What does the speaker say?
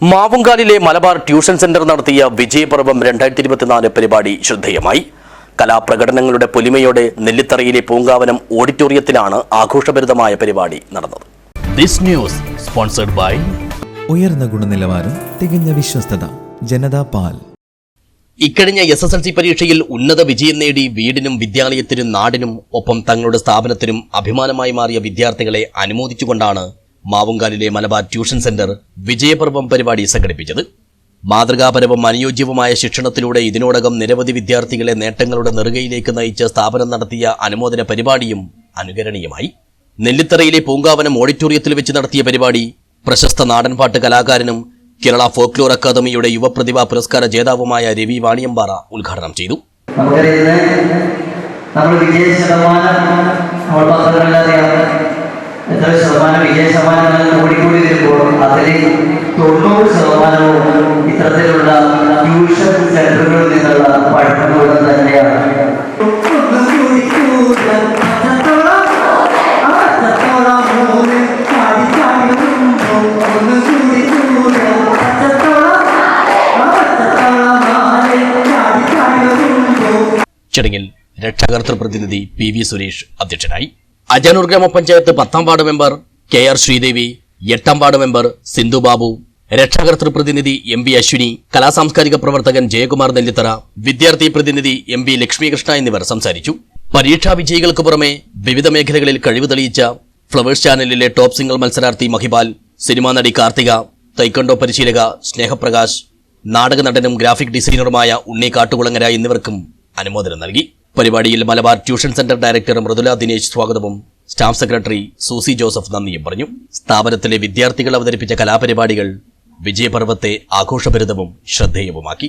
മാവുങ്കാലിലെ Malabar tuition centre നടത്തിയ വിജയപർവം രണ്ടായിരത്തി ഇരുപത്തിനാല് പരിപാടി ശ്രദ്ധേയമായി. കലാപ്രകടനങ്ങളുടെ പൊലിമയോടെ നെല്ലിത്തറയിലെ പൂങ്കാവനം ഓഡിറ്റോറിയത്തിലാണ് ആഘോഷഭരിതമായ പരിപാടി നടന്നത്. ദിസ് ന്യൂസ് സ്പോൺസർഡ് ബൈ ഉയർന്ന ഗുണനിലവാരം തികഞ്ഞ വിശ്വസ്തത ജനതാ പാൽ. ഇക്കഴിഞ്ഞ എസ് എസ് എൽ സി പരീക്ഷയിൽ ഉന്നത വിജയം നേടി വീടിനും വിദ്യാലയത്തിനും നാടിനും ഒപ്പം തങ്ങളുടെ സ്ഥാപനത്തിനും അഭിമാനമായി മാറിയ വിദ്യാർത്ഥികളെ അനുമോദിച്ചുകൊണ്ടാണ് മാവുങ്കാലിലെ മലബാർ ട്യൂഷൻ സെന്റർ വിജയപർവം പരിപാടി സംഘടിപ്പിച്ചത്. മാതൃകാപരവും അനുയോജ്യവുമായ ശിക്ഷണത്തിലൂടെ ഇതിനോടകം നിരവധി വിദ്യാർത്ഥികളെ നേട്ടങ്ങളുടെ നെറുകയിലേക്ക് നയിച്ച സ്ഥാപനം നടത്തിയ അനുമോദന പരിപാടിയും അനുകരണീയമായി. നെല്ലിത്തറയിലെ പൂങ്കാവനം ഓഡിറ്റോറിയത്തിൽ വെച്ച് നടത്തിയ പരിപാടി പ്രശസ്ത നാടൻപാട്ട് കലാകാരനും കേരള ഫോക്ലോർ അക്കാദമിയുടെ യുവപ്രതിഭാ പുരസ്കാര ജേതാവുമായ രവി വാണിയമ്പാറ ഉദ്ഘാടനം ചെയ്തു. നമ്മൾ വിജയ ശതമാനം നമ്മൾ എത്ര ശതമാനം വിജയ ശതമാനങ്ങൾ കൂടിക്കൂടി വരുമ്പോൾ അതിൽ തൊണ്ണൂറ് ശതമാനവും ഇത്തരത്തിലുള്ള ട്യൂഷൻ സെന്ററുകളിൽ നിന്നുള്ള പഠനങ്ങളും തന്നെയാണ്. ചടങ്ങിൽ രക്ഷാകർത്തൃ പ്രതിനിധി പി വി സുരേഷ് അധ്യക്ഷനായി. അജാനൂർ ഗ്രാമപഞ്ചായത്ത് പത്താം ward member K R Sreedevi എട്ടാം വാർഡ് മെമ്പർ സിന്ധു ബാബു രക്ഷാകർത്തൃ പ്രതിനിധി എം വി അശ്വിനി കലാസാംസ്കാരിക പ്രവർത്തകൻ ജയകുമാർ നെല്ലിത്തറ വിദ്യാർത്ഥി പ്രതിനിധി എം വി ലക്ഷ്മികൃഷ്ണ എന്നിവർ സംസാരിച്ചു. പരീക്ഷാ വിജയികൾക്ക് പുറമെ വിവിധ മേഖലകളിൽ കഴിവ് തെളിയിച്ച ഫ്ലവേഴ്സ് ചാനലിലെ ടോപ്പ് സിംഗിൾ മത്സരാർത്ഥി മഹിബാൽ സിനിമാ നടി കാർത്തിക തൈക്കണ്ടോ പരിശീലക സ്നേഹപ്രകാശ് നാടക നടനും ഗ്രാഫിക് ഡിസൈനറുമായ ഉണ്ണി കാട്ടുകുളങ്ങര എന്നിവർക്കും അനുമോദനം നൽകി. പരിപാടിയിൽ Malabar tuition centre director Mridula Dinesh സ്വാഗതവും. സ്റ്റാഫ് സെക്രട്ടറി സൂസി ജോസഫ് നന്ദിയും പറഞ്ഞു. സ്ഥാപനത്തിലെ വിദ്യാർത്ഥികൾ അവതരിപ്പിച്ച കലാപരിപാടികൾ വിജയപർവത്തെ ആഘോഷഭരിതവും ശ്രദ്ധേയവുമാക്കി.